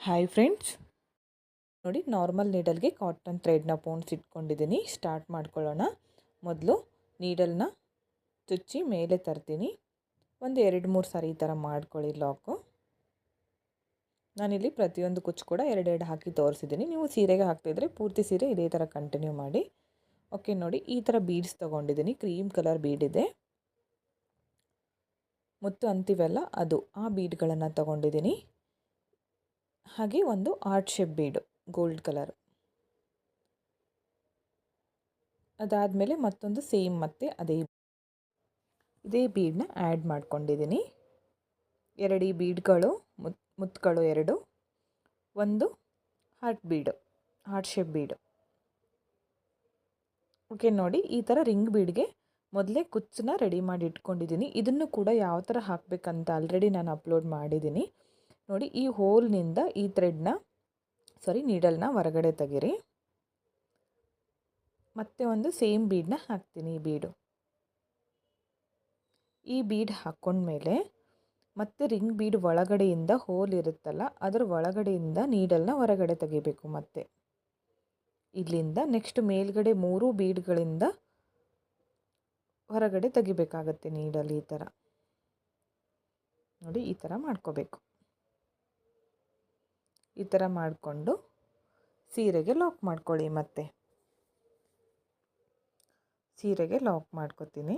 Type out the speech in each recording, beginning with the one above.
Hi friends ನೋಡಿ normal ನೀಡಲ್ಗೆ cotton ಥ್ರೆಡ್ನ ಪೋಣ್ಸ್ ಇಟ್ಕೊಂಡಿದ್ದೀನಿ. ಸ್ಟಾರ್ಟ್ ಮಾಡ್ಕೊಳ್ಳೋಣ. ಮೊದಲು ನೀಡಲ್ನ ಚುಚ್ಚಿ ಮೇಲೆ ತರ್ತೀನಿ. ಒಂದು ಎರಡು ಮೂರು ಸಾರಿ ಈ ಥರ ಮಾಡ್ಕೊಳ್ಳಿ ಲಾಕು ನಾನಿಲ್ಲಿ ಪ್ರತಿಯೊಂದು ಕುಚ್ಚು ಕೂಡ ಎರಡೆರಡು ಹಾಕಿ ತೋರಿಸಿದ್ದೀನಿ. ನೀವು ಸೀರೆಗೆ ಹಾಕ್ತಿದ್ರೆ ಪೂರ್ತಿ ಸೀರೆ ಇದೇ ಥರ ಕಂಟಿನ್ಯೂ ಮಾಡಿ. ಓಕೆ ನೋಡಿ, ಈ ಥರ ಬೀಡ್ಸ್ ತೊಗೊಂಡಿದ್ದೀನಿ. ಕ್ರೀಮ್ ಕಲರ್ ಬೀಡ್ ಇದೆ. ಮುತ್ತು ಅಂತೀವಲ್ಲ ಅದು. ಆ ಬೀಡ್ಗಳನ್ನು ತೊಗೊಂಡಿದ್ದೀನಿ. ಹಾಗೆ ಒಂದು heart shape bead, gold colour. ಅದಾದಮೇಲೆ ಮತ್ತೊಂದು ಸೇಮ್ ಮತ್ತೆ ಅದೇ ಇದೇ ಬೀಡನ್ನ ಆ್ಯಡ್ ಮಾಡ್ಕೊಂಡಿದ್ದೀನಿ ಎರಡು ಬೀಡ್ಗಳು, ಮುತ್ ಮುತ್ತುಗಳು ಎರಡು, ಒಂದು heart bead, heart shape bead. Okay, ನೋಡಿ ಈ ಥರ ರಿಂಗ್ ಬೀಡ್ಗೆ ಮೊದಲೇ ಕುಚ್ಚನ್ನ ರೆಡಿ ಮಾಡಿ ಇಟ್ಕೊಂಡಿದ್ದೀನಿ ಇದನ್ನು ಕೂಡ ಯಾವ ಥರ ಹಾಕಬೇಕಂತ ಆಲ್ರೆಡಿ ನಾನು ಅಪ್ಲೋಡ್ ಮಾಡಿದ್ದೀನಿ ನೋಡಿ, ಈ ಹೋಲ್ನಿಂದ ಈ ಥ್ರೆಡ್ನ, ಸಾರಿ, ನೀಡಲ್ನ ಹೊರಗಡೆ ತೆಗೀರಿ. ಮತ್ತೆ ಒಂದು ಸೇಮ್ ಬೀಡನ್ನ ಹಾಕ್ತೀನಿ ಈ ಬೀಡು. ಈ ಬೀಡ್ ಹಾಕ್ಕೊಂಡ್ಮೇಲೆ ಮತ್ತೆ ರಿಂಗ್ ಬೀಡ್ ಒಳಗಡೆಯಿಂದ ಹೋಲ್ ಇರುತ್ತಲ್ಲ, ಅದರ ಒಳಗಡೆಯಿಂದ ನೀಡಲ್ನ ಹೊರಗಡೆ ತೆಗಿಬೇಕು ಮತ್ತೆ. ಇಲ್ಲಿಂದ ನೆಕ್ಸ್ಟ್ ಮೇಲ್ಗಡೆ ಮೂರು ಬೀಡ್ಗಳಿಂದ ಹೊರಗಡೆ ತೆಗಿಬೇಕಾಗತ್ತೆ ನೀಡಲ್ ಈ ಥರ. ನೋಡಿ, ಈ ಥರ ಮಾಡ್ಕೋಬೇಕು. ಈ ಥರ ಮಾಡಿಕೊಂಡು ಸೀರೆಗೆ ಲಾಕ್ ಮಾಡ್ಕೊಳ್ಳಿ ಮತ್ತೆ. ಸೀರೆಗೆ ಲಾಕ್ ಮಾಡ್ಕೊತೀನಿ.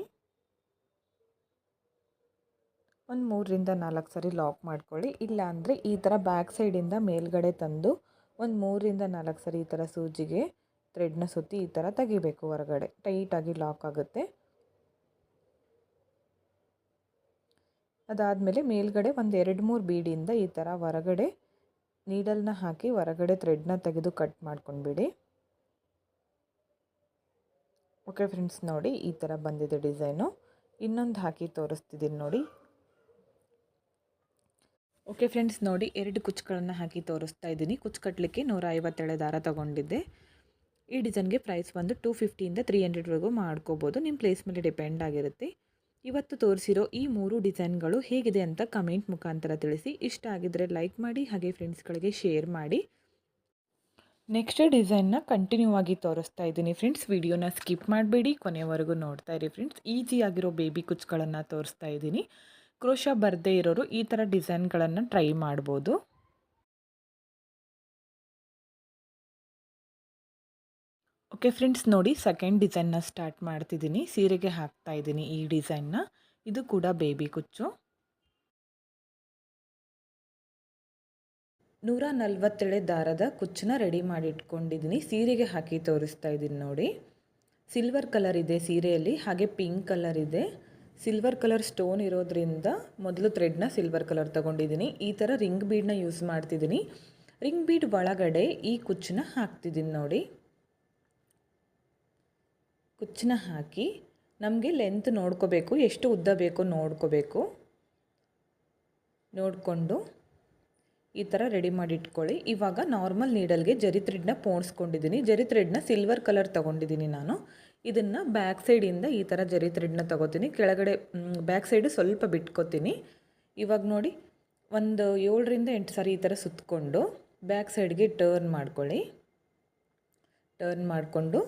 ಒಂದು ಮೂರರಿಂದ ನಾಲ್ಕು ಸರಿ ಲಾಕ್ ಮಾಡ್ಕೊಳ್ಳಿ. ಇಲ್ಲ ಅಂದರೆ ಈ ಥರ ಬ್ಯಾಕ್ ಸೈಡಿಂದ ಮೇಲ್ಗಡೆ ತಂದು ಒಂದು ಮೂರರಿಂದ ನಾಲ್ಕು ಸರಿ ಈ ಥರ ಸೂಜಿಗೆ ಥ್ರೆಡ್ನ ಸುತ್ತಿ ಈ ಥರ ತೆಗಿಬೇಕು ಹೊರಗಡೆ. ಟೈಟಾಗಿ ಲಾಕ್ ಆಗುತ್ತೆ. ಅದಾದಮೇಲೆ ಮೇಲ್ಗಡೆ ಒಂದು ಎರಡು ಮೂರು ಬೀಡಿಯಿಂದ ಈ ಥರ ಹೊರಗಡೆ ನೀಡಲ್ನ ಹಾಕಿ ಹೊರಗಡೆ ಥ್ರೆಡ್ನ ತೆಗೆದು ಕಟ್ ಮಾಡ್ಕೊಂಡ್ಬಿಡಿ. ಓಕೆ ಫ್ರೆಂಡ್ಸ್ ನೋಡಿ ಈ ಥರ ಬಂದಿದೆ ಡಿಸೈನು. ಇನ್ನೊಂದು ಹಾಕಿ ತೋರಿಸ್ತಿದ್ದೀನಿ ನೋಡಿ. ಓಕೆ ಫ್ರೆಂಡ್ಸ್ ನೋಡಿ ಎರಡು ಕುಚ್ಚುಗಳನ್ನು ಹಾಕಿ ತೋರಿಸ್ತಾ ಇದ್ದೀನಿ. ಕುಚ್ಚು ಕಟ್ಟಲಿಕ್ಕೆ ನೂರ ಐವತ್ತೇಳು ದಾರ ತೊಗೊಂಡಿದ್ದೆ. ಈ ಡಿಸೈನ್ಗೆ ಪ್ರೈಸ್ ಬಂದು ಟೂ ಫಿಫ್ಟಿಯಿಂದ ತ್ರೀ ಹಂಡ್ರೆಡ್ವರೆಗೂ ಮಾಡ್ಕೋಬೋದು. ನಿಮ್ಮ ಪ್ಲೇಸ್ ಮೇಲೆ ಡಿಪೆಂಡ್ ಆಗಿರುತ್ತೆ. ಇವತ್ತು ತೋರಿಸಿರೋ ಈ ಮೂರು ಡಿಸೈನ್ಗಳು ಹೇಗಿದೆ ಅಂತ ಕಮೆಂಟ್ ಮುಖಾಂತರ ತಿಳಿಸಿ. ಇಷ್ಟ ಆಗಿದ್ದರೆ ಲೈಕ್ ಮಾಡಿ, ಹಾಗೆ ಫ್ರೆಂಡ್ಸ್ಗಳಿಗೆ ಶೇರ್ ಮಾಡಿ. ನೆಕ್ಸ್ಟ್ ಡಿಸೈನ್ನ ಕಂಟಿನ್ಯೂ ಆಗಿ ತೋರಿಸ್ತಾ ಇದ್ದೀನಿ ಫ್ರೆಂಡ್ಸ್. ವಿಡಿಯೋನ ಸ್ಕಿಪ್ ಮಾಡಬೇಡಿ, ಕೊನೆವರೆಗೂ ನೋಡ್ತಾ ಇರಿ ಫ್ರೆಂಡ್ಸ್. ಆಗಿರೋ ಬೇಬಿ ಕುಚ್ಗಳನ್ನು ತೋರಿಸ್ತಾ ಇದ್ದೀನಿ. ಕ್ರೋಶ ಬರದೇ ಇರೋರು ಈ ಥರ ಡಿಸೈನ್ಗಳನ್ನು ಟ್ರೈ ಮಾಡ್ಬೋದು. ಓಕೆ ಫ್ರೆಂಡ್ಸ್ ನೋಡಿ ಸೆಕೆಂಡ್ ಡಿಸೈನ್ನ ಸ್ಟಾರ್ಟ್ ಮಾಡ್ತಿದ್ದೀನಿ. ಸೀರೆಗೆ ಹಾಕ್ತಾ ಇದ್ದೀನಿ ಈ ಡಿಸೈನ್ನ ಇದು ಕೂಡ ಬೇಬಿ ಕುಚ್ಚು. ನೂರ ನಲ್ವತ್ತೆಳೆ ದಾರದ ಕುಚ್ಚನ್ನ ರೆಡಿ ಮಾಡಿ ಇಟ್ಕೊಂಡಿದ್ದೀನಿ ಸೀರೆಗೆ ಹಾಕಿ ತೋರಿಸ್ತಾ ಇದ್ದೀನಿ ನೋಡಿ. ಸಿಲ್ವರ್ ಕಲರ್ ಇದೆ ಸೀರೆಯಲ್ಲಿ, ಹಾಗೆ ಪಿಂಕ್ ಕಲರ್ ಇದೆ. ಸಿಲ್ವರ್ ಕಲರ್ ಸ್ಟೋನ್ ಇರೋದ್ರಿಂದ ಮೊದಲು ಥ್ರೆಡ್ನ ಸಿಲ್ವರ್ ಕಲರ್ ತೊಗೊಂಡಿದ್ದೀನಿ. ಈ ಥರ ರಿಂಗ್ ಬೀಡನ್ನ ಯೂಸ್ ಮಾಡ್ತಿದ್ದೀನಿ. ರಿಂಗ್ ಬೀಡ್ ಒಳಗಡೆ ಈ ಕುಚ್ಚನ್ನ ಹಾಕ್ತಿದ್ದೀನಿ ನೋಡಿ. ಕುಚ್ಚನ್ನ ಹಾಕಿ ನಮಗೆ ಲೆಂತ್ ನೋಡ್ಕೋಬೇಕು, ಎಷ್ಟು ಉದ್ದ ಬೇಕೋ ನೋಡ್ಕೋಬೇಕು. ನೋಡಿಕೊಂಡು ಈ ಥರ ರೆಡಿ ಮಾಡಿ ಇಟ್ಕೊಳ್ಳಿ ಇವಾಗ ನಾರ್ಮಲ್ ನೀಡಲ್ಗೆ ಜರಿ ಥ್ರೆಡ್ನ ಪೋಣಿಸ್ಕೊಂಡಿದ್ದೀನಿ ಜರಿ ಥ್ರೆಡ್ನ ಸಿಲ್ವರ್ ಕಲರ್ ತೊಗೊಂಡಿದ್ದೀನಿ ನಾನು. ಇದನ್ನು ಬ್ಯಾಕ್ ಸೈಡಿಂದ ಈ ಥರ ಜರಿ ಥ್ರೆಡ್ನ ತೊಗೋತೀನಿ. ಕೆಳಗಡೆ ಬ್ಯಾಕ್ ಸೈಡು ಸ್ವಲ್ಪ ಬಿಟ್ಕೋತೀನಿ. ಇವಾಗ ನೋಡಿ, ಒಂದು ಏಳರಿಂದ ಎಂಟು ಸಾರಿ ಈ ಥರ ಸುತ್ತಕೊಂಡು ಬ್ಯಾಕ್ ಸೈಡ್ಗೆ ಟರ್ನ್ ಮಾಡ್ಕೊಳ್ಳಿ. ಟರ್ನ್ ಮಾಡಿಕೊಂಡು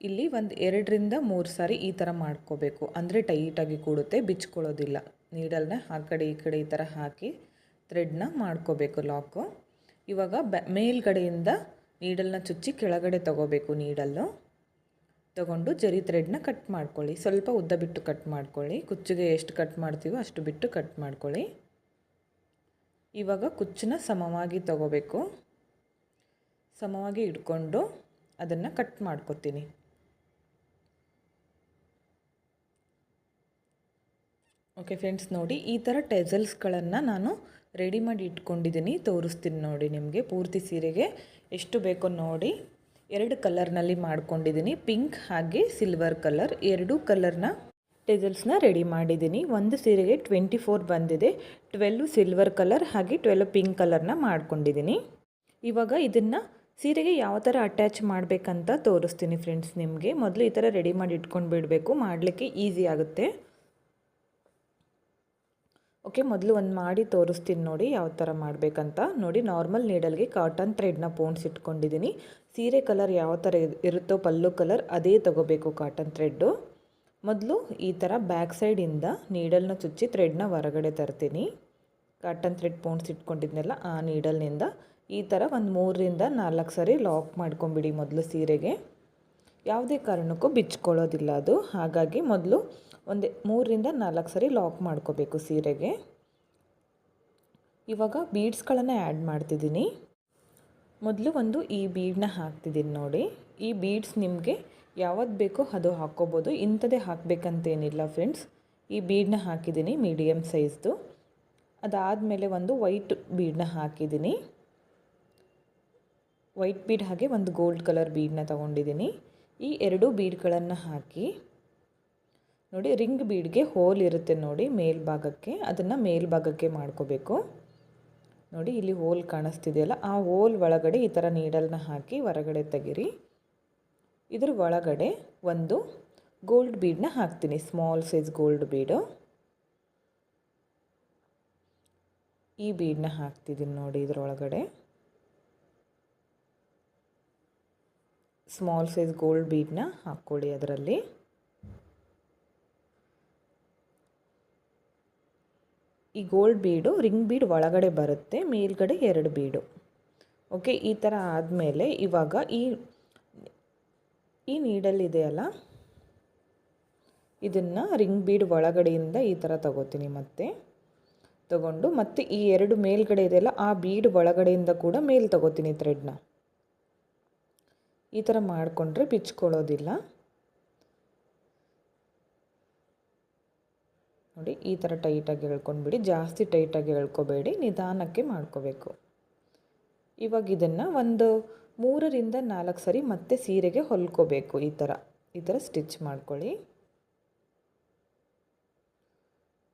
ಇಲ್ಲಿ ಒಂದು ಎರಡರಿಂದ ಮೂರು ಸಾರಿ ಈ ಥರ ಮಾಡ್ಕೋಬೇಕು. ಅಂದರೆ ಟೈಟಾಗಿ ಕೂಡುತ್ತೆ, ಬಿಚ್ಕೊಳ್ಳೋದಿಲ್ಲ. ನೀಡಲ್ನ ಆ ಕಡೆ ಈ ಕಡೆ ಈ ಥರ ಹಾಕಿ ಥ್ರೆಡ್ನ ಮಾಡ್ಕೋಬೇಕು ಲಾಕು ಇವಾಗ ಬ, ಮೇಲ್ಗಡೆಯಿಂದ ನೀಡಲ್ನ ಚುಚ್ಚಿ ಕೆಳಗಡೆ ತೊಗೋಬೇಕು ನೀಡಲ್ಲು ತಗೊಂಡು ಜರಿ ಥ್ರೆಡ್ನ ಕಟ್ ಮಾಡ್ಕೊಳ್ಳಿ. ಸ್ವಲ್ಪ ಉದ್ದ ಬಿಟ್ಟು ಕಟ್ ಮಾಡ್ಕೊಳ್ಳಿ. ಕುಚ್ಚಿಗೆ ಎಷ್ಟು ಕಟ್ ಮಾಡ್ತೀವೋ ಅಷ್ಟು ಬಿಟ್ಟು ಕಟ್ ಮಾಡ್ಕೊಳ್ಳಿ. ಇವಾಗ ಕುಚ್ಚನ್ನ ಸಮವಾಗಿ ತಗೋಬೇಕು. ಸಮವಾಗಿ ಇಟ್ಕೊಂಡು ಅದನ್ನು ಕಟ್ ಮಾಡ್ಕೊತೀನಿ. ಓಕೆ ಫ್ರೆಂಡ್ಸ್ ನೋಡಿ, ಈ ಥರ ಟೆಸಲ್ಸ್ಗಳನ್ನು ನಾನು ರೆಡಿ ಮಾಡಿ ಇಟ್ಕೊಂಡಿದ್ದೀನಿ ತೋರಿಸ್ತೀನಿ ನೋಡಿ ನಿಮಗೆ ಪೂರ್ತಿ ಸೀರೆಗೆ. ಎಷ್ಟು ಬೇಕೋ ನೋಡಿ. ಎರಡು ಕಲರ್ನಲ್ಲಿ ಮಾಡ್ಕೊಂಡಿದ್ದೀನಿ ಪಿಂಕ್ ಹಾಗೆ ಸಿಲ್ವರ್ ಕಲರ್ ಎರಡು ಕಲರ್ನ ಟೆಸಲ್ಸ್ನ ರೆಡಿ ಮಾಡಿದ್ದೀನಿ ಒಂದು ಸೀರೆಗೆ ಟ್ವೆಂಟಿ ಫೋರ್ ಬಂದಿದೆ. ಟ್ವೆಲ್ವ್ ಸಿಲ್ವರ್ ಕಲರ್ ಹಾಗೆ ಟ್ವೆಲ್ವ್ ಪಿಂಕ್ ಕಲರ್ನ ಮಾಡ್ಕೊಂಡಿದ್ದೀನಿ ಇವಾಗ ಇದನ್ನು ಸೀರೆಗೆ ಯಾವ ಥರ ಅಟ್ಯಾಚ್ ಮಾಡಬೇಕಂತ ತೋರಿಸ್ತೀನಿ ಫ್ರೆಂಡ್ಸ್ ನಿಮಗೆ. ಮೊದಲು ಈ ಥರ ರೆಡಿ ಮಾಡಿ ಇಟ್ಕೊಂಡು ಬಿಡಬೇಕು. ಮಾಡಲಿಕ್ಕೆ ಈಸಿ ಆಗುತ್ತೆ. ಓಕೆ, ಮೊದಲು ಒಂದು ಮಾಡಿ ತೋರಿಸ್ತೀನಿ ನೋಡಿ ಯಾವ ಥರ ಮಾಡಬೇಕಂತ. ನೋಡಿ ನಾರ್ಮಲ್ ನೀಡಲ್ಗೆ ಕಾಟನ್ ಥ್ರೆಡ್ನ ಪೋಣ್ಸ್ ಇಟ್ಕೊಂಡಿದ್ದೀನಿ ಸೀರೆ ಕಲರ್ ಯಾವ ಥರ ಇರುತ್ತೋ ಪಲ್ಲು ಕಲರ್ ಅದೇ ತಗೋಬೇಕು ಕಾಟನ್ ಥ್ರೆಡ್ಡು ಮೊದಲು ಈ ಥರ ಬ್ಯಾಕ್ ಸೈಡಿಂದ ನೀಡಲ್ನ ಚುಚ್ಚಿ ಥ್ರೆಡ್ನ ಹೊರಗಡೆ ತರ್ತೀನಿ. ಕಾಟನ್ ಥ್ರೆಡ್ ಪೋಣ್ಸ್ ಇಟ್ಕೊಂಡಿದ್ನೆಲ್ಲ ಆ ನೀಡಲ್ನಿಂದ ಈ ಥರ ಒಂದು ಮೂರರಿಂದ ನಾಲ್ಕು ಸರಿ ಲಾಕ್ ಮಾಡ್ಕೊಂಬಿಡಿ ಮೊದಲು ಸೀರೆಗೆ. ಯಾವುದೇ ಕಾರಣಕ್ಕೂ ಬಿಚ್ಕೊಳ್ಳೋದಿಲ್ಲ ಅದು. ಹಾಗಾಗಿ ಮೊದಲು ಒಂದು ಮೂರರಿಂದ ನಾಲ್ಕು ಸರಿ ಲಾಕ್ ಮಾಡ್ಕೋಬೇಕು ಸೀರೆಗೆ. ಇವಾಗ ಬೀಡ್ಸ್ಗಳನ್ನು ಆ್ಯಡ್ ಮಾಡ್ತಿದ್ದೀನಿ. ಮೊದಲು ಒಂದು ಈ ಬೀಡನ್ನ ಹಾಕ್ತಿದ್ದೀನಿ ನೋಡಿ. ಈ ಬೀಡ್ಸ್ ನಿಮಗೆ ಯಾವತ್ತು ಬೇಕೋ ಅದು ಹಾಕ್ಕೋಬೋದು. ಇಂಥದ್ದೇ ಹಾಕಬೇಕಂತೇನಿಲ್ಲ ಫ್ರೆಂಡ್ಸ್ ಈ ಬೀಡನ್ನ ಹಾಕಿದ್ದೀನಿ ಮೀಡಿಯಮ್ ಸೈಜ್ದು ಅದಾದಮೇಲೆ ಒಂದು ವೈಟ್ ಬೀಡನ್ನ ಹಾಕಿದ್ದೀನಿ. ವೈಟ್ ಬೀಡ್ ಹಾಗೆ ಒಂದು ಗೋಲ್ಡ್ ಕಲರ್ ಬೀಡನ್ನ ತೊಗೊಂಡಿದ್ದೀನಿ. ಈ ಎರಡು ಬೀಡ್ಗಳನ್ನು ಹಾಕಿ, ನೋಡಿ ರಿಂಗ್ ಬೀಡ್ಗೆ ಹೋಲ್ ಇರುತ್ತೆ ನೋಡಿ ಮೇಲ್ಭಾಗಕ್ಕೆ, ಅದನ್ನು ಮೇಲ್ಭಾಗಕ್ಕೆ ಮಾಡ್ಕೋಬೇಕು. ನೋಡಿ ಇಲ್ಲಿ ಹೋಲ್ ಕಾಣಿಸ್ತಿದೆಯಲ್ಲ, ಆ ಹೋಲ್ ಒಳಗಡೆ ಈ ಥರ ನೀಡಲ್ನ ಹಾಕಿ ಹೊರಗಡೆ ತೆಗಿರಿ. ಇದ್ರ ಒಳಗಡೆ ಒಂದು ಗೋಲ್ಡ್ ಬೀಡನ್ನ ಹಾಕ್ತೀನಿ, ಸ್ಮಾಲ್ ಸೈಜ್ ಗೋಲ್ಡ್ ಬೀಡು. ಈ ಬೀಡನ್ನ ಹಾಕ್ತಿದ್ದೀನಿ ನೋಡಿ ಇದ್ರೊಳಗಡೆ. ಸ್ಮಾಲ್ ಸೈಜ್ ಗೋಲ್ಡ್ ಬೀಡನ್ನ ಹಾಕ್ಕೊಳ್ಳಿ ಅದರಲ್ಲಿ. ಈ ಗೋಲ್ಡ್ ಬೀಡು ರಿಂಗ್ ಬೀಡ್ ಒಳಗಡೆ ಬರುತ್ತೆ, ಮೇಲ್ಗಡೆ ಎರಡು ಬೀಡು ಓಕೆ ಈ ಥರ ಆದಮೇಲೆ ಇವಾಗ ಈ ಈ ನೀಡಲ್ ಇದೆಯಲ್ಲ ಇದನ್ನು ರಿಂಗ್ ಬೀಡ್ ಒಳಗಡೆಯಿಂದ ಈ ಥರ ತಗೋತೀನಿ ಮತ್ತೆ. ತಗೊಂಡು ಮತ್ತೆ ಈ ಎರಡು ಮೇಲ್ಗಡೆ ಇದೆಯಲ್ಲ ಆ ಬೀಡ್ ಒಳಗಡೆಯಿಂದ ಕೂಡ ಮೇಲ್ ತಗೋತೀನಿ ಥ್ರೆಡ್ನ ಈ ಥರ ಮಾಡಿಕೊಂಡ್ರೆ ಬಿಚ್ಕೊಳ್ಳೋದಿಲ್ಲ. ನೋಡಿ, ಈ ಥರ ಟೈಟಾಗಿ ಎಳ್ಕೊಂಡ್ಬಿಡಿ ಜಾಸ್ತಿ ಟೈಟಾಗಿ ಎಳ್ಕೊಬೇಡಿ ನಿಧಾನಕ್ಕೆ ಮಾಡ್ಕೋಬೇಕು. ಇವಾಗ ಇದನ್ನು ಒಂದು ಮೂರರಿಂದ ನಾಲ್ಕು ಸರಿ ಮತ್ತೆ ಸೀರೆಗೆ ಹೊಲ್ಕೋಬೇಕು ಈ ಥರ. ಈ ಥರ ಸ್ಟಿಚ್ ಮಾಡ್ಕೊಳ್ಳಿ.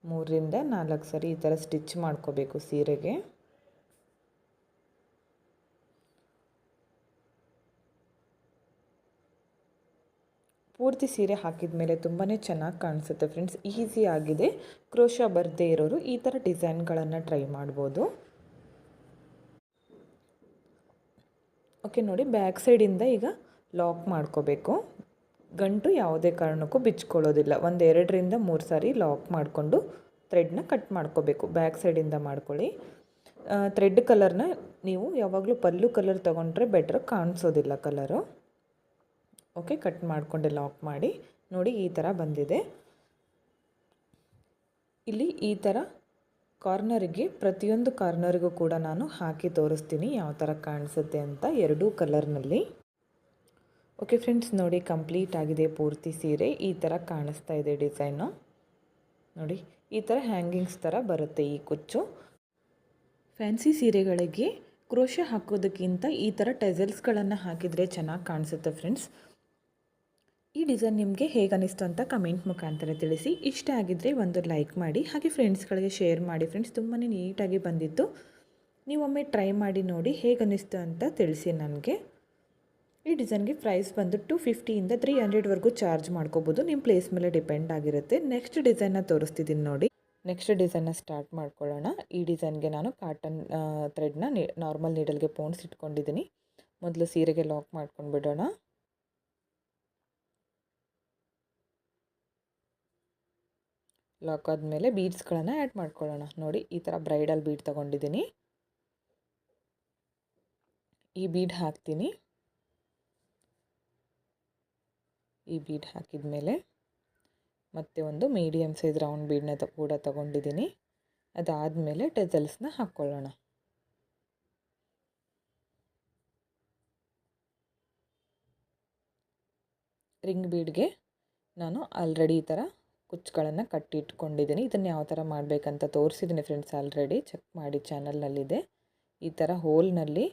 ಮೂರರಿಂದ ನಾಲ್ಕು ಸರಿ ಈ ಥರ ಸ್ಟಿಚ್ ಮಾಡ್ಕೋಬೇಕು ಸೀರೆಗೆ. ಪೂರ್ತಿ ಸೀರೆ ಹಾಕಿದ ಮೇಲೆ ತುಂಬಾ ಚೆನ್ನಾಗಿ ಕಾಣಿಸುತ್ತೆ ಫ್ರೆಂಡ್ಸ್ ಈಸಿ ಆಗಿದೆ. ಕ್ರೋಶ ಬರದೇ ಇರೋರು ಈ ಥರ ಡಿಸೈನ್ಗಳನ್ನು ಟ್ರೈ ಮಾಡ್ಬೋದು. ಓಕೆ ನೋಡಿ ಬ್ಯಾಕ್ ಸೈಡಿಂದ ಈಗ ಲಾಕ್ ಮಾಡ್ಕೋಬೇಕು. ಗಂಟು ಯಾವುದೇ ಕಾರಣಕ್ಕೂ ಬಿಚ್ಕೊಳ್ಳೋದಿಲ್ಲ. ಒಂದು ಎರಡರಿಂದ ಮೂರು ಸಾರಿ ಲಾಕ್ ಮಾಡಿಕೊಂಡು ಥ್ರೆಡ್ನ ಕಟ್ ಮಾಡ್ಕೋಬೇಕು. ಬ್ಯಾಕ್ ಸೈಡಿಂದ ಮಾಡ್ಕೊಳ್ಳಿ. ಥ್ರೆಡ್ ಕಲರ್ನ ನೀವು ಯಾವಾಗಲೂ ಪಲ್ಲು ಕಲರ್ ತೊಗೊಂಡ್ರೆ ಬೆಟ್ರ್ ಕಾಣಿಸೋದಿಲ್ಲ ಕಲರು ಓಕೆ, ಕಟ್ ಮಾಡಿಕೊಂಡೆ ಲಾಕ್ ಮಾಡಿ. ನೋಡಿ, ಈ ಥರ ಬಂದಿದೆ. ಇಲ್ಲಿ ಈ ಥರ ಕಾರ್ನರಿಗೆ ಪ್ರತಿಯೊಂದು ಕಾರ್ನರಿಗೂ ಕೂಡ ನಾನು ಹಾಕಿ ತೋರಿಸ್ತೀನಿ ಯಾವ ಥರ ಕಾಣಿಸುತ್ತೆ ಅಂತ ಎರಡೂ ಕಲರ್ನಲ್ಲಿ ಓಕೆ ಫ್ರೆಂಡ್ಸ್ ನೋಡಿ ಕಂಪ್ಲೀಟ್ ಆಗಿದೆ ಪೂರ್ತಿ ಸೀರೆ. ಈ ಥರ ಕಾಣಿಸ್ತಾ ಇದೆ ಡಿಸೈನು ನೋಡಿ, ಈ ಥರ ಹ್ಯಾಂಗಿಂಗ್ಸ್ ಥರ ಬರುತ್ತೆ ಈ ಕುಚ್ಚು. ಫ್ಯಾನ್ಸಿ ಸೀರೆಗಳಿಗೆ ಕ್ರೋಶ ಹಾಕೋದಕ್ಕಿಂತ ಈ ಥರ ಟೆಸಲ್ಸ್ಗಳನ್ನು ಹಾಕಿದರೆ ಚೆನ್ನಾಗಿ ಕಾಣಿಸುತ್ತೆ ಫ್ರೆಂಡ್ಸ್ ಈ ಡಿಸೈನ್ ನಿಮಗೆ ಹೇಗೆ ಅನಿಸ್ತು ಅಂತ ಕಮೆಂಟ್ ಮುಖಾಂತರ ತಿಳಿಸಿ. ಇಷ್ಟ ಆಗಿದ್ದರೆ ಒಂದು ಲೈಕ್ ಮಾಡಿ, ಹಾಗೆ ಫ್ರೆಂಡ್ಸ್ಗಳಿಗೆ ಶೇರ್ ಮಾಡಿ. ಫ್ರೆಂಡ್ಸ್ ತುಂಬಾ ನೀಟಾಗಿ ಬಂದಿತ್ತು. ನೀವೊಮ್ಮೆ ಟ್ರೈ ಮಾಡಿ ನೋಡಿ ಹೇಗೆ ಅನ್ನಿಸ್ತು ಅಂತ ತಿಳಿಸಿ ನನಗೆ. ಈ ಡಿಸೈನ್ಗೆ ಪ್ರೈಸ್ ಬಂದು ಟು ಫಿಫ್ಟಿಯಿಂದ ತ್ರೀ ಹಂಡ್ರೆಡ್ವರೆಗೂ ಚಾರ್ಜ್ ಮಾಡ್ಕೋಬೋದು. ನಿಮ್ಮ ಪ್ಲೇಸ್ ಮೇಲೆ ಡಿಪೆಂಡ್ ಆಗಿರುತ್ತೆ. ನೆಕ್ಸ್ಟ್ ಡಿಸೈನ್ನ ತೋರಿಸ್ತಿದ್ದೀನಿ ನೋಡಿ. ನೆಕ್ಸ್ಟ್ ಡಿಸೈನ್ನ ಸ್ಟಾರ್ಟ್ ಮಾಡ್ಕೊಳ್ಳೋಣ. ಈ ಡಿಸೈನ್ಗೆ ನಾನು ಕಾಟನ್ ಥ್ರೆಡ್ನ ನಾರ್ಮಲ್ ನೀಡಲ್ಗೆ ಪೋನ್ಸ್ ಇಟ್ಕೊಂಡಿದ್ದೀನಿ ಮೊದಲು ಸೀರೆಗೆ ಲಾಕ್ ಮಾಡ್ಕೊಂಡು ಬಿಡೋಣ ಲಾಕ್ ಆದಮೇಲೆ ಬೀಡ್ಸ್ಗಳನ್ನು ಆ್ಯಡ್ ಮಾಡ್ಕೊಳ್ಳೋಣ. ನೋಡಿ, ಈ ಥರ ಬ್ರೈಡಲ್ ಬೀಡ್ ತೊಗೊಂಡಿದ್ದೀನಿ. ಈ ಬೀಡ್ ಹಾಕ್ತೀನಿ. ಈ ಬೀಡ್ ಹಾಕಿದ ಮೇಲೆ ಮತ್ತೆ ಒಂದು ಮೀಡಿಯಮ್ ಸೈಜ್ ರೌಂಡ್ ಬೀಡನ್ನ ಕೂಡ ತೊಗೊಂಡಿದ್ದೀನಿ. ಅದಾದಮೇಲೆ ಟೆಸಲ್ಸ್ನ ಹಾಕ್ಕೊಳ್ಳೋಣ. ರಿಂಗ್ ಬೀಡ್ಗೆ ನಾನು ಆಲ್ರೆಡಿ ಈ ಥರ ಕುಚ್ಚುಗಳನ್ನು ಕಟ್ಟಿ ಇಟ್ಕೊಂಡಿದ್ದೀನಿ ಇದನ್ನು ಯಾವ ಥರ ಮಾಡಬೇಕಂತ ತೋರಿಸಿದ್ದೀನಿ ಫ್ರೆಂಡ್ಸ್ ಆಲ್ರೆಡಿ ಚೆಕ್ ಮಾಡಿ ಚಾನಲ್ನಲ್ಲಿದೆ ಈ ಥರ ಹೋಲ್ನಲ್ಲಿ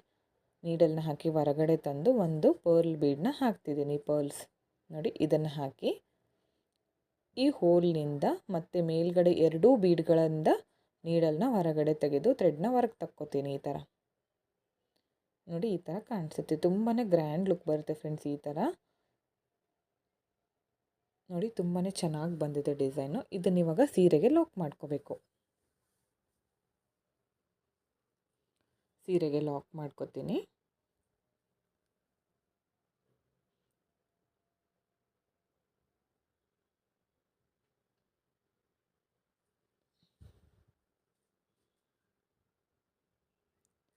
ನೀಡಲ್ನ ಹಾಕಿ ಹೊರಗಡೆ ತಂದು ಒಂದು ಪರ್ಲ್ ಬೀಡನ್ನ ಹಾಕ್ತಿದ್ದೀನಿ ಪರ್ಲ್ಸ್ ನೋಡಿ, ಇದನ್ನು ಹಾಕಿ ಈ ಹೋಲ್ನಿಂದ ಮತ್ತು ಮೇಲ್ಗಡೆ ಎರಡೂ ಬೀಡ್ಗಳಿಂದ ನೀಡಲ್ನ ಹೊರಗಡೆ ತೆಗೆದು ಥ್ರೆಡ್ನ ಹೊರಗೆ ತಕ್ಕೋತೀನಿ ಈ ಥರ ನೋಡಿ, ಈ ಥರ ಕಾಣಿಸುತ್ತೆ. ತುಂಬಾ ಗ್ರ್ಯಾಂಡ್ ಲುಕ್ ಬರುತ್ತೆ ಫ್ರೆಂಡ್ಸ್ ಈ ಥರ ನೋಡಿ ತುಂಬಾ ಚೆನ್ನಾಗಿ ಬಂದಿದೆ ಡಿಸೈನು. ಇದನ್ನ ಇವಾಗ ಸೀರೆಗೆ ಲಾಕ್ ಮಾಡ್ಕೋಬೇಕು. ಸೀರೆಗೆ ಲಾಕ್ ಮಾಡ್ಕೋತೀನಿ.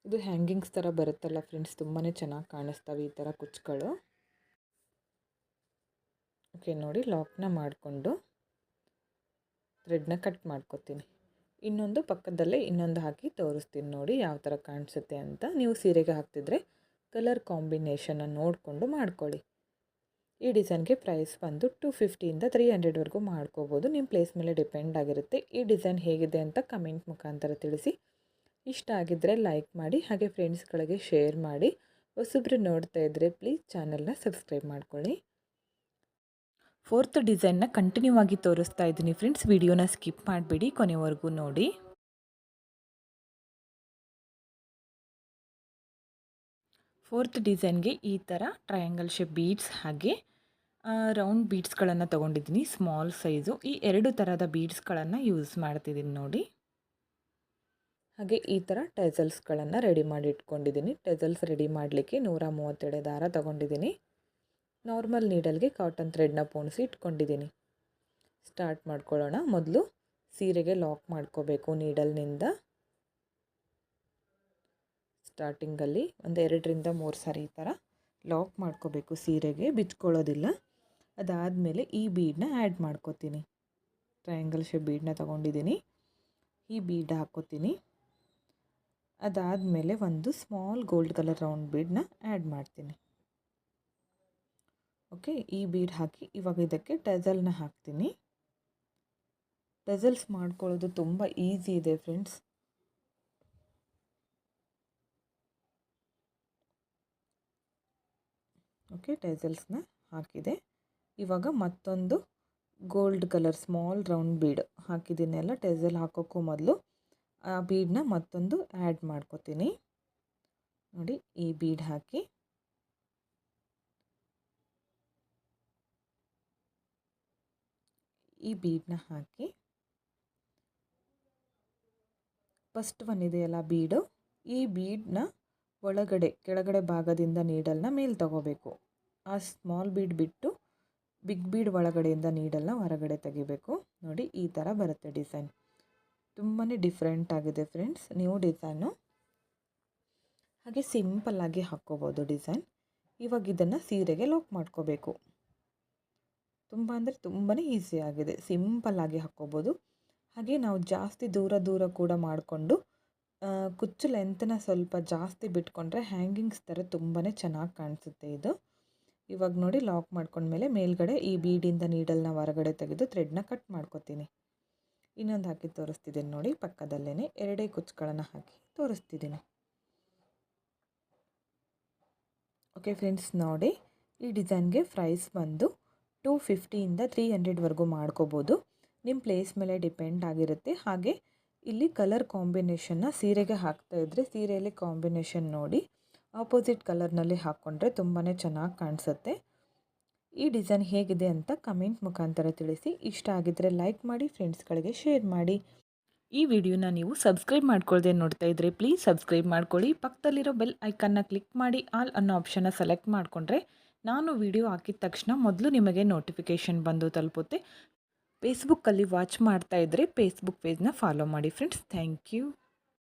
ಇದು ಹ್ಯಾಂಗಿಂಗ್ಸ್ ಥರ ಬರುತ್ತಲ್ಲ ಫ್ರೆಂಡ್ಸ್ ತುಂಬಾ ಚೆನ್ನಾಗಿ ಕಾಣಿಸ್ತವೆ ಈ ಥರ ಕುಚ್ಚುಗಳು ಓಕೆ ನೋಡಿ ಲಾಕ್ನ ಮಾಡಿಕೊಂಡು ಥ್ರೆಡ್ನ ಕಟ್ ಮಾಡ್ಕೊತೀನಿ. ಇನ್ನೊಂದು ಪಕ್ಕದಲ್ಲೇ ಇನ್ನೊಂದು ಹಾಕಿ ತೋರಿಸ್ತೀನಿ ನೋಡಿ ಯಾವ ಥರ ಕಾಣಿಸುತ್ತೆ ಅಂತ. ನೀವು ಸೀರೆಗೆ ಹಾಕ್ತಿದ್ರೆ ಕಲರ್ ಕಾಂಬಿನೇಷನನ್ನು ನೋಡಿಕೊಂಡು ಮಾಡ್ಕೊಳ್ಳಿ. ಈ ಡಿಸೈನ್ಗೆ ಪ್ರೈಸ್ ಬಂದು ಟು ಫಿಫ್ಟಿಯಿಂದ ತ್ರೀ ಹಂಡ್ರೆಡ್ವರೆಗೂ ಮಾಡ್ಕೋಬೋದು. ನಿಮ್ಮ ಪ್ಲೇಸ್ ಮೇಲೆ ಡಿಪೆಂಡ್ ಆಗಿರುತ್ತೆ. ಈ ಡಿಸೈನ್ ಹೇಗಿದೆ ಅಂತ ಕಮೆಂಟ್ ಮುಖಾಂತರ ತಿಳಿಸಿ. ಇಷ್ಟ ಆಗಿದ್ದರೆ ಲೈಕ್ ಮಾಡಿ, ಹಾಗೆ ಫ್ರೆಂಡ್ಸ್ಗಳಿಗೆ ಶೇರ್ ಮಾಡಿ. ಹೊಸಬ್ರು ನೋಡ್ತಾ ಇದ್ದರೆ ಪ್ಲೀಸ್ ಚಾನಲ್ನ ಸಬ್ಸ್ಕ್ರೈಬ್ ಮಾಡ್ಕೊಳ್ಳಿ. ಫೋರ್ತ್ ಡಿಸೈನ್ನ ಕಂಟಿನ್ಯೂ ಆಗಿ ತೋರಿಸ್ತಾ ಇದ್ದೀನಿ ಫ್ರೆಂಡ್ಸ್. ವಿಡಿಯೋನ ಸ್ಕಿಪ್ ಮಾಡಬೇಡಿ, ಕೊನೆವರೆಗೂ ನೋಡಿ. ಫೋರ್ತ್ ಡಿಸೈನ್ಗೆ ಈ ಥರ ಟ್ರಯಾಂಗಲ್ ಶೇಪ್ ಬೀಡ್ಸ್ ಹಾಗೆ ರೌಂಡ್ ಬೀಡ್ಸ್ಗಳನ್ನು ತೊಗೊಂಡಿದ್ದೀನಿ, ಸ್ಮಾಲ್ ಸೈಜು. ಈ ಎರಡು ಥರದ ಬೀಡ್ಸ್ಗಳನ್ನು ಯೂಸ್ ಮಾಡ್ತಿದ್ದೀನಿ ನೋಡಿ. ಹಾಗೆ ಈ ಥರ ಟೆಸಲ್ಸ್ಗಳನ್ನು ರೆಡಿ ಮಾಡಿ ಇಟ್ಕೊಂಡಿದ್ದೀನಿ. ಟೆಸಲ್ಸ್ ರೆಡಿ ಮಾಡಲಿಕ್ಕೆ ನೂರ ಮೂವತ್ತೆರಡು ದಾರ ತೊಗೊಂಡಿದ್ದೀನಿ. ನಾರ್ಮಲ್ ನೀಡಲ್ಗೆ ಕಾಟನ್ ಥ್ರೆಡ್ನ ಪೋಣಿಸಿ ಇಟ್ಕೊಂಡಿದ್ದೀನಿ. ಸ್ಟಾರ್ಟ್ ಮಾಡ್ಕೊಳ್ಳೋಣ. ಮೊದಲು ಸೀರೆಗೆ ಲಾಕ್ ಮಾಡ್ಕೋಬೇಕು ನೀಡಲ್ನಿಂದ. ಸ್ಟಾರ್ಟಿಂಗಲ್ಲಿ ಒಂದು ಎರಡರಿಂದ ಮೂರು ಸಾರಿ ಈ ಥರ ಲಾಕ್ ಮಾಡ್ಕೋಬೇಕು ಸೀರೆಗೆ, ಬಿಚ್ಕೊಳ್ಳೋದಿಲ್ಲ. ಅದಾದಮೇಲೆ ಈ ಬೀಡನ್ನ ಆ್ಯಡ್ ಮಾಡ್ಕೋತೀನಿ. ಟ್ರಯಾಂಗಲ್ ಶೇಪ್ ಬೀಡನ್ನ ತೊಗೊಂಡಿದ್ದೀನಿ. ಈ ಬೀಡ್ ಹಾಕ್ಕೋತೀನಿ ಅದಾದಮೇಲೆ ಒಂದು ಸ್ಮಾಲ್ ಗೋಲ್ಡ್ ಕಲರ್ ರೌಂಡ್ ಬೀಡನ್ನ ಆ್ಯಡ್ ಮಾಡ್ತೀನಿ. ಓಕೆ, ಈ ಬೀಡ್ ಹಾಕಿ, ಇವಾಗ ಇದಕ್ಕೆ ಟೆಸಲ್ನ ಹಾಕ್ತೀನಿ. ಟೆಸಲ್ಸ್ ಮಾಡ್ಕೊಳ್ಳೋದು ತುಂಬ ಈಸಿ ಇದೆ ಫ್ರೆಂಡ್ಸ್. ಓಕೆ, ಟೆಸಲ್ಸ್ನ ಹಾಕಿದೆ. ಇವಾಗ ಮತ್ತೊಂದು gold colour small round bead ಹಾಕಿದ್ದೀನಲ್ಲ tassel ಹಾಕೋಕ್ಕೂ ಮೊದಲು. ಆ ಬೀಡನ್ನ ಮತ್ತೊಂದು ಆ್ಯಡ್ ಮಾಡ್ಕೋತೀನಿ. ನೋಡಿ, ಈ ಬೀಡ್ ಹಾಕಿ. ಈ ಬೀಡನ್ನ ಹಾಕಿ ಫಸ್ಟ್ ಒನ್ ಇದೆಯಲ್ಲ ಬೀಡು. ಈ ಬೀಡನ್ನ ಒಳಗಡೆ, ಕೆಳಗಡೆ ಭಾಗದಿಂದ ನೀಡಲ್ನ ಮೇಲೆ ತಗೋಬೇಕು. ಆ ಸ್ಮಾಲ್ ಬೀಡ್ ಬಿಟ್ಟು ಬಿಗ್ ಬೀಡ್ ಒಳಗಡೆಯಿಂದ ನೀಡಲ್ನ ಹೊರಗಡೆ ತೆಗಿಬೇಕು. ನೋಡಿ, ಈ ಥರ ಬರುತ್ತೆ ಡಿಸೈನ್ ತುಂಬಾ ಡಿಫ್ರೆಂಟ್ ಆಗಿದೆ ಫ್ರೆಂಡ್ಸ್ ನ್ಯೂ ಡಿಸೈನು ಹಾಗೆ ಸಿಂಪಲ್ಲಾಗಿ ಹಾಕ್ಕೋಬೋದು ಡಿಸೈನ್ ಇವಾಗ ಇದನ್ನು ಸೀರೆಗೆ ಲಾಕ್ ಮಾಡ್ಕೋಬೇಕು. ತುಂಬ ಅಂದರೆ ತುಂಬಾ ಈಸಿ ಆಗಿದೆ. ಸಿಂಪಲ್ಲಾಗಿ ಹಾಕ್ಕೋಬೋದು. ಹಾಗೆ ನಾವು ಜಾಸ್ತಿ ದೂರ ದೂರ ಕೂಡ ಮಾಡಿಕೊಂಡು ಕುಚ್ಚು ಲೆಂತ್ನ ಸ್ವಲ್ಪ ಜಾಸ್ತಿ ಬಿಟ್ಕೊಂಡ್ರೆ ಹ್ಯಾಂಗಿಂಗ್ಸ್ ಥರ ತುಂಬಾ ಚೆನ್ನಾಗಿ ಕಾಣಿಸುತ್ತೆ ಇದು. ಇವಾಗ ನೋಡಿ ಲಾಕ್ ಮಾಡ್ಕೊಂಡ್ಮೇಲೆ ಮೇಲ್ಗಡೆ ಈ ಬೀಡಿಂದ ನೀಡಲ್ನ ಹೊರಗಡೆ ತೆಗೆದು ಥ್ರೆಡ್ನ ಕಟ್ ಮಾಡ್ಕೊತೀನಿ. ಇನ್ನೊಂದು ಹಾಕಿ ತೋರಿಸ್ತಿದ್ದೀನಿ ನೋಡಿ ಪಕ್ಕದಲ್ಲೇ ಎರಡೇ ಕುಚ್ಚುಗಳನ್ನು ಹಾಕಿ ತೋರಿಸ್ತಿದ್ದೀನಿ ಓಕೆ ಫ್ರೆಂಡ್ಸ್, ನೋಡಿ ಈ ಡಿಸೈನ್ಗೆ ಪ್ರೈಸ್ ಬಂದು ಟೂ ಫಿಫ್ಟಿಯಿಂದ ತ್ರೀ ಹಂಡ್ರೆಡ್ವರೆಗೂ ಮಾಡ್ಕೋಬೋದು. ನಿಮ್ಮ ಪ್ಲೇಸ್ ಮೇಲೆ ಡಿಪೆಂಡ್ ಆಗಿರುತ್ತೆ. ಹಾಗೆ ಇಲ್ಲಿ ಕಲರ್ ಕಾಂಬಿನೇಷನ್ನ ಸೀರೆಗೆ ಹಾಕ್ತಾ ಇದ್ದರೆ ಸೀರೆಯಲ್ಲಿ ಕಾಂಬಿನೇಷನ್ ನೋಡಿ ಆಪೋಸಿಟ್ ಕಲರ್ನಲ್ಲಿ ಹಾಕ್ಕೊಂಡ್ರೆ ತುಂಬಾ ಚೆನ್ನಾಗಿ ಕಾಣಿಸುತ್ತೆ. ಈ ಡಿಸೈನ್ ಹೇಗಿದೆ ಅಂತ ಕಮೆಂಟ್ ಮುಖಾಂತರ ತಿಳಿಸಿ. ಇಷ್ಟ ಆಗಿದ್ದರೆ ಲೈಕ್ ಮಾಡಿ ಫ್ರೆಂಡ್ಸ್ಗಳಿಗೆ ಶೇರ್ ಮಾಡಿ. ಈ ವಿಡಿಯೋನ ನೀವು ಸಬ್ಸ್ಕ್ರೈಬ್ ಮಾಡ್ಕೊಳ್ದೆ ನೋಡ್ತಾ ಇದ್ರೆ ಪ್ಲೀಸ್ ಸಬ್ಸ್ಕ್ರೈಬ್ ಮಾಡ್ಕೊಳ್ಳಿ. ಪಕ್ಕದಲ್ಲಿರೋ ಬೆಲ್ ಐಕನ್ನ ಕ್ಲಿಕ್ ಮಾಡಿ. ಆಲ್ ಅನ್ನೋ ಆಪ್ಷನ್ನ ಸೆಲೆಕ್ಟ್ ಮಾಡಿಕೊಂಡ್ರೆ ನಾನು ವಿಡಿಯೋ ಹಾಕಿದ ತಕ್ಷಣ ಮೊದಲು ನಿಮಗೆ ನೋಟಿಫಿಕೇಷನ್ ಬಂದು ತಲುಪುತ್ತೆ. ಫೇಸ್ಬುಕ್ಕಲ್ಲಿ ವಾಚ್ ಮಾಡ್ತಾ ಇದ್ದರೆ ಫೇಸ್ಬುಕ್ ಪೇಜ್ನ ಫಾಲೋ ಮಾಡಿ ಫ್ರೆಂಡ್ಸ್ ಥ್ಯಾಂಕ್ ಯು